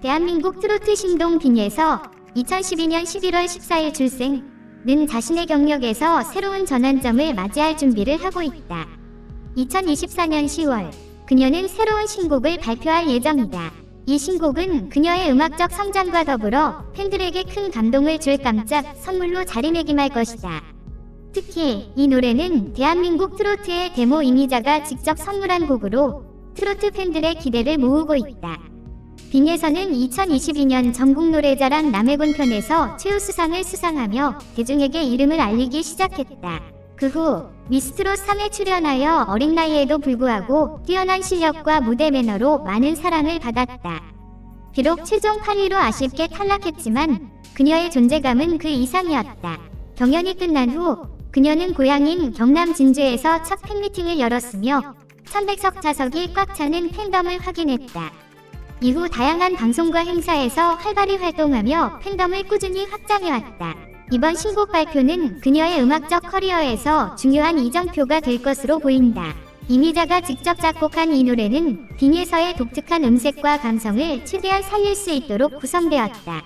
대한민국 트로트 신동 빈에서 2012년 11월 14일 출생, 는 자신의 경력에서 새로운 전환점을 맞이할 준비를 하고 있다. 2024년 10월, 그녀는 새로운 신곡을 발표할 예정이다. 이 신곡은 그녀의 음악적 성장과 더불어 팬들에게 큰 감동을 줄 깜짝 선물로 자리매김할 것이다. 특히 이 노래는 대한민국 트로트의 데모 이미자가 직접 선물한 곡으로 트로트 팬들의 기대를 모으고 있다. 빙에서는 2022년 전국 노래자랑 남해군 편에서 최우수상을 수상하며 대중에게 이름을 알리기 시작했다. 그 후 미스트롯 3에 출연하여 어린 나이에도 불구하고 뛰어난 실력과 무대 매너로 많은 사랑을 받았다. 비록 최종 8위로 아쉽게 탈락했지만 그녀의 존재감은 그 이상이었다. 경연이 끝난 후 그녀는 고향인 경남 진주에서 첫 팬미팅을 열었으며 1100석 좌석이 꽉 차는 팬덤을 확인했다. 이후 다양한 방송과 행사에서 활발히 활동하며 팬덤을 꾸준히 확장해왔다. 이번 신곡 발표는 그녀의 음악적 커리어에서 중요한 이정표가 될 것으로 보인다. 이미자가 직접 작곡한 이 노래는 빙에서의 독특한 음색과 감성을 최대한 살릴 수 있도록 구성되었다.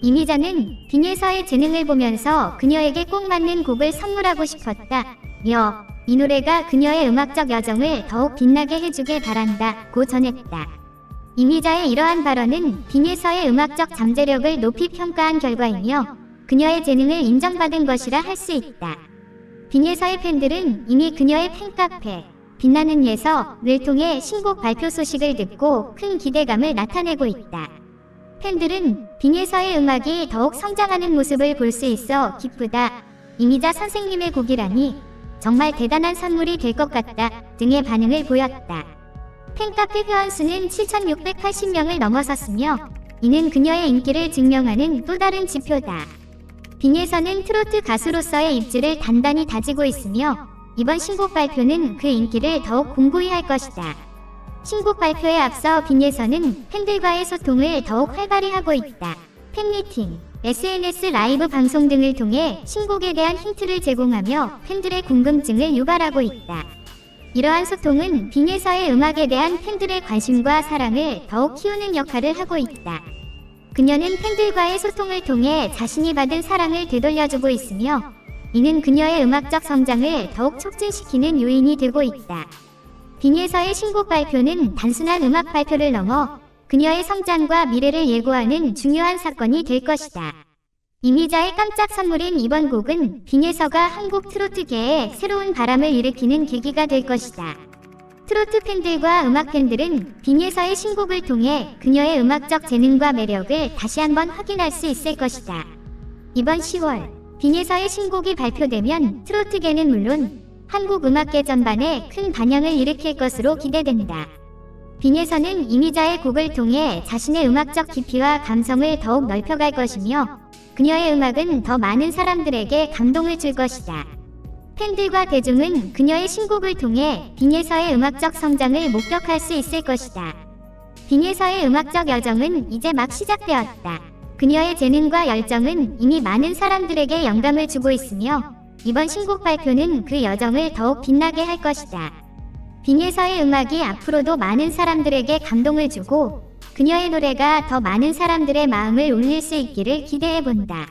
이미자는 빙에서의 재능을 보면서 그녀에게 꼭 맞는 곡을 선물하고 싶었다. 며, 이 노래가 그녀의 음악적 여정을 더욱 빛나게 해주길 바란다. 고 전했다. 이미자의 이러한 발언은 빙에서의 음악적 잠재력을 높이 평가한 결과이며 그녀의 재능을 인정받은 것이라 할 수 있다. 빙에서의 팬들은 이미 그녀의 팬카페 빛나는 예서를 통해 신곡 발표 소식을 듣고 큰 기대감을 나타내고 있다. 팬들은 빙에서의 음악이 더욱 성장하는 모습을 볼 수 있어 기쁘다. 이미자 선생님의 곡이라니 정말 대단한 선물이 될 것 같다 등의 반응을 보였다. 팬카페 회원수는 7,680명을 넘어섰으며 이는 그녀의 인기를 증명하는 또 다른 지표다. 빙에서는 트로트 가수로서의 입지를 단단히 다지고 있으며 이번 신곡 발표는 그 인기를 더욱 공고히 할 것이다. 신곡 발표에 앞서 빙에서는 팬들과의 소통을 더욱 활발히 하고 있다. 팬미팅, SNS 라이브 방송 등을 통해 신곡에 대한 힌트를 제공하며 팬들의 궁금증을 유발하고 있다. 이러한 소통은 빙에서의 음악에 대한 팬들의 관심과 사랑을 더욱 키우는 역할을 하고 있다. 그녀는 팬들과의 소통을 통해 자신이 받은 사랑을 되돌려주고 있으며 이는 그녀의 음악적 성장을 더욱 촉진시키는 요인이 되고 있다. 빙에서의 신곡 발표는 단순한 음악 발표를 넘어 그녀의 성장과 미래를 예고하는 중요한 사건이 될 것이다. 이미자의 깜짝 선물인 이번 곡은 빙에서가 한국 트로트계에 새로운 바람을 일으키는 계기가 될 것이다. 트로트 팬들과 음악 팬들은 빙에서의 신곡을 통해 그녀의 음악적 재능과 매력을 다시 한번 확인할 수 있을 것이다. 이번 10월 빙에서의 신곡이 발표되면 트로트계는 물론 한국 음악계 전반에 큰 반향을 일으킬 것으로 기대된다. 빙에서는 이미자의 곡을 통해 자신의 음악적 깊이와 감성을 더욱 넓혀갈 것이며 그녀의 음악은 더 많은 사람들에게 감동을 줄 것이다. 팬들과 대중은 그녀의 신곡을 통해 빙에서의 음악적 성장을 목격할 수 있을 것이다. 빙에서의 음악적 여정은 이제 막 시작되었다. 그녀의 재능과 열정은 이미 많은 사람들에게 영감을 주고 있으며 이번 신곡 발표는 그 여정을 더욱 빛나게 할 것이다. 빙에서의 음악이 앞으로도 많은 사람들에게 감동을 주고 그녀의 노래가 더 많은 사람들의 마음을 울릴 수 있기를 기대해 본다.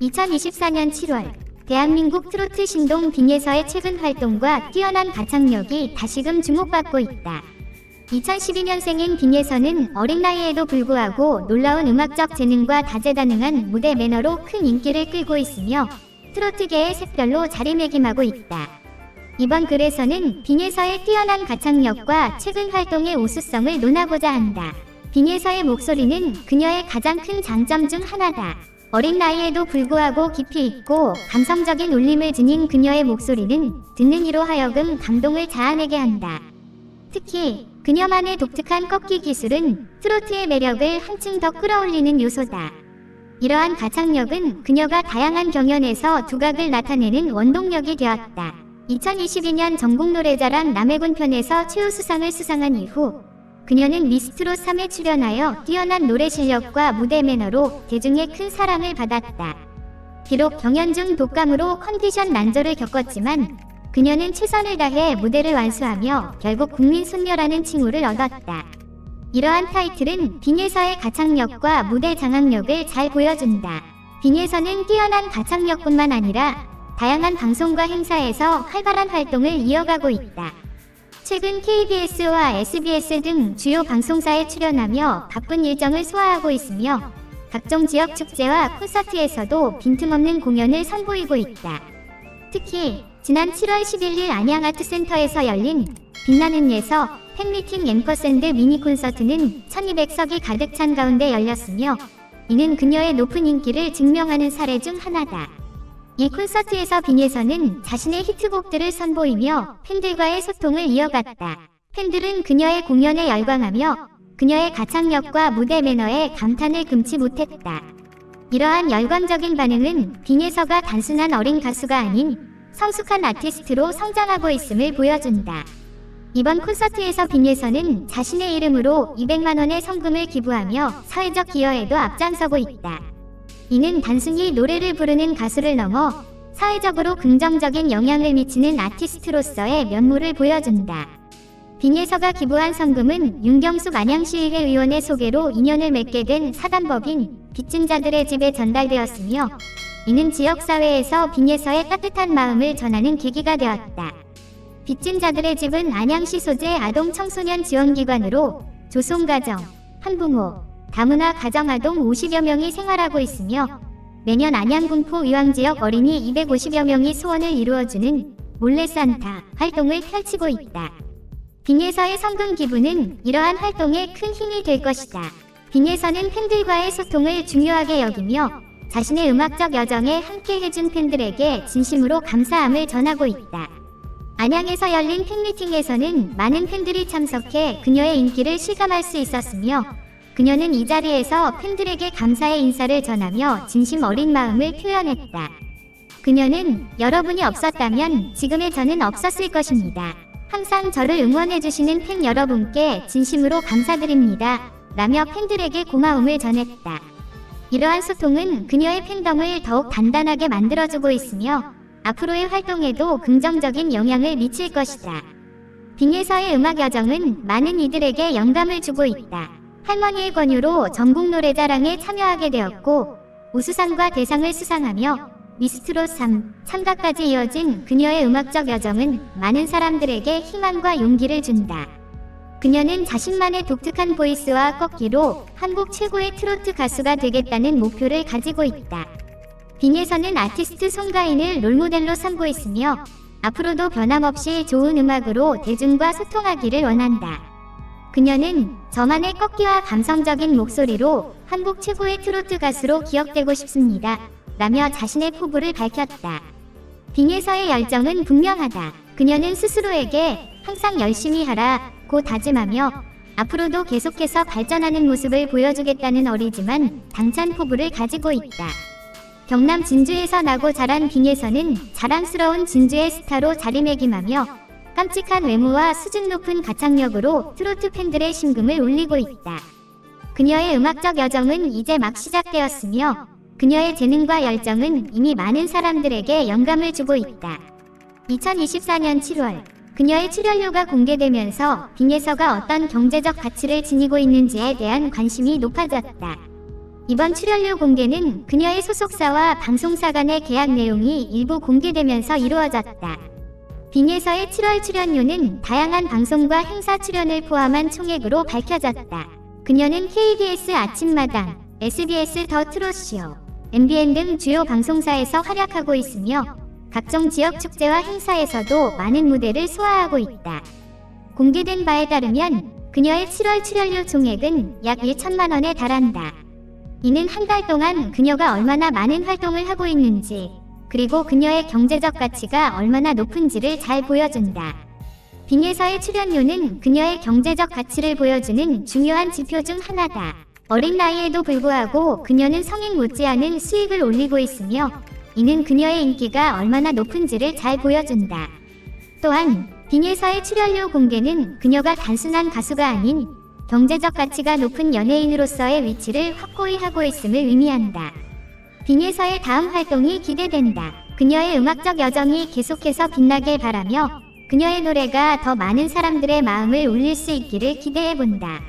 2024년 7월 대한민국 트로트 신동 빙에서의 최근 활동과 뛰어난 가창력이 다시금 주목받고 있다. 2012년생인 빙에서는 어린 나이에도 불구하고 놀라운 음악적 재능과 다재다능한 무대 매너로 큰 인기를 끌고 있으며 트로트계의 색별로 자리매김하고 있다. 이번 글에서는 빙에서의 뛰어난 가창력과 최근 활동의 우수성을 논하고자 한다. 빙에서의 목소리는 그녀의 가장 큰 장점 중 하나다. 어린 나이에도 불구하고 깊이 있고 감성적인 울림을 지닌 그녀의 목소리는 듣는 이로 하여금 감동을 자아내게 한다. 특히 그녀만의 독특한 꺾기 기술은 트로트의 매력을 한층 더 끌어올리는 요소다. 이러한 가창력은 그녀가 다양한 경연에서 두각을 나타내는 원동력이 되었다. 2022년 전국 노래자랑 남해군 편에서 최우수상을 수상한 이후 그녀는 미스트롯 3에 출연하여 뛰어난 노래 실력과 무대 매너로 대중의 큰 사랑을 받았다. 비록 경연 중 독감으로 컨디션 난조를 겪었지만 그녀는 최선을 다해 무대를 완수하며 결국 국민 손녀라는 칭호를 얻었다. 이러한 타이틀은 빙에서의 가창력과 무대 장악력을 잘 보여준다. 빙에서는 뛰어난 가창력뿐만 아니라 다양한 방송과 행사에서 활발한 활동을 이어가고 있다. 최근 KBS와 SBS 등 주요 방송사에 출연하며 바쁜 일정을 소화하고 있으며 각종 지역 축제와 콘서트에서도 빈틈없는 공연을 선보이고 있다. 특히 지난 7월 11일 안양아트센터에서 열린 빛나는 예서 팬미팅 앰퍼샌드 미니 콘서트는 1200석이 가득 찬 가운데 열렸으며 이는 그녀의 높은 인기를 증명하는 사례 중 하나다. 이 콘서트에서 빙에서는 자신의 히트곡들을 선보이며 팬들과의 소통을 이어갔다. 팬들은 그녀의 공연에 열광하며 그녀의 가창력과 무대 매너에 감탄을 금치 못했다. 이러한 열광적인 반응은 빙에서가 단순한 어린 가수가 아닌 성숙한 아티스트로 성장하고 있음을 보여준다. 이번 콘서트에서 빙에서는 자신의 이름으로 200만 원의 성금을 기부하며 사회적 기여에도 앞장서고 있다. 이는 단순히 노래를 부르는 가수를 넘어 사회적으로 긍정적인 영향을 미치는 아티스트로서의 면모를 보여준다. 빙에서가 기부한 성금은 윤경숙 안양시의회 의원의 소개로 인연을 맺게 된 사단법인 빚진 자들의 집에 전달되었으며 이는 지역사회에서 빙에서의 따뜻한 마음을 전하는 계기가 되었다. 빚진 자들의 집은 안양시 소재 아동 청소년 지원기관으로 조송가정, 한부모, 다문화 가정아동 50여 명이 생활하고 있으며 매년 안양군포 의왕지역 어린이 250여 명이 소원을 이루어주는 몰래산타 활동을 펼치고 있다. 빙에서의 성금 기부는 이러한 활동에 큰 힘이 될 것이다. 빙에서는 팬들과의 소통을 중요하게 여기며 자신의 음악적 여정에 함께 해준 팬들에게 진심으로 감사함을 전하고 있다. 안양에서 열린 팬미팅에서는 많은 팬들이 참석해 그녀의 인기를 실감할 수 있었으며 그녀는 이 자리에서 팬들에게 감사의 인사를 전하며 진심 어린 마음을 표현했다. 그녀는 여러분이 없었다면 지금의 저는 없었을 것입니다. 항상 저를 응원해주시는 팬 여러분께 진심으로 감사드립니다. 라며 팬들에게 고마움을 전했다. 이러한 소통은 그녀의 팬덤을 더욱 단단하게 만들어주고 있으며 앞으로의 활동에도 긍정적인 영향을 미칠 것이다. 빙에서의 음악 여정은 많은 이들에게 영감을 주고 있다. 할머니의 권유로 전국 노래자랑에 참여하게 되었고 우수상과 대상을 수상하며 미스트롯 3 참가까지 이어진 그녀의 음악적 여정은 많은 사람들에게 희망과 용기를 준다. 그녀는 자신만의 독특한 보이스와 꺾기로 한국 최고의 트로트 가수가 되겠다는 목표를 가지고 있다. 빙에서는 아티스트 송가인을 롤모델로 삼고 있으며 앞으로도 변함없이 좋은 음악으로 대중과 소통하기를 원한다. 그녀는 저만의 꺾기와 감성적인 목소리로 한국 최고의 트로트 가수로 기억되고 싶습니다. 라며 자신의 포부를 밝혔다. 빙에서의 열정은 분명하다. 그녀는 스스로에게 항상 열심히 하라 고 다짐하며 앞으로도 계속해서 발전하는 모습을 보여주겠다는 어리지만 당찬 포부를 가지고 있다. 경남 진주에서 나고 자란 빙에서는 자랑스러운 진주의 스타로 자리매김하며 깜찍한 외모와 수준 높은 가창력으로 트로트 팬들의 심금을 울리고 있다. 그녀의 음악적 여정은 이제 막 시작되었으며 그녀의 재능과 열정은 이미 많은 사람들에게 영감을 주고 있다. 2024년 7월 그녀의 출연료가 공개되면서 빙에서가 어떤 경제적 가치를 지니고 있는지에 대한 관심이 높아졌다. 이번 출연료 공개는 그녀의 소속사와 방송사 간의 계약 내용이 일부 공개되면서 이루어졌다. 빙에서의 7월 출연료는 다양한 방송과 행사 출연을 포함한 총액으로 밝혀졌다. 그녀는 KBS 아침마당, SBS 더 트롯쇼, MBN 등 주요 방송사에서 활약하고 있으며 각종 지역 축제와 행사에서도 많은 무대를 소화하고 있다. 공개된 바에 따르면 그녀의 7월 출연료 총액은 약 1천만 원에 달한다. 이는 한 달 동안 그녀가 얼마나 많은 활동을 하고 있는지, 그리고 그녀의 경제적 가치가 얼마나 높은지를 잘 보여준다. 빙에서의 출연료는 그녀의 경제적 가치를 보여주는 중요한 지표 중 하나다. 어린 나이에도 불구하고 그녀는 성인 못지않은 수익을 올리고 있으며 이는 그녀의 인기가 얼마나 높은지를 잘 보여준다. 또한 빙에서의 출연료 공개는 그녀가 단순한 가수가 아닌 경제적 가치가 높은 연예인으로서의 위치를 확고히 하고 있음을 의미한다. 빙에서의 다음 활동이 기대된다. 그녀의 음악적 여정이 계속해서 빛나길 바라며 그녀의 노래가 더 많은 사람들의 마음을 울릴 수 있기를 기대해 본다.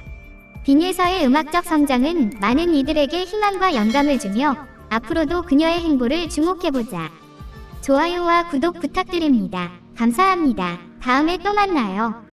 빈예서의 음악적 성장은 많은 이들에게 희망과 영감을 주며 앞으로도 그녀의 행보를 주목해 보자. 좋아요와 구독 부탁드립니다. 감사합니다. 다음에 또 만나요.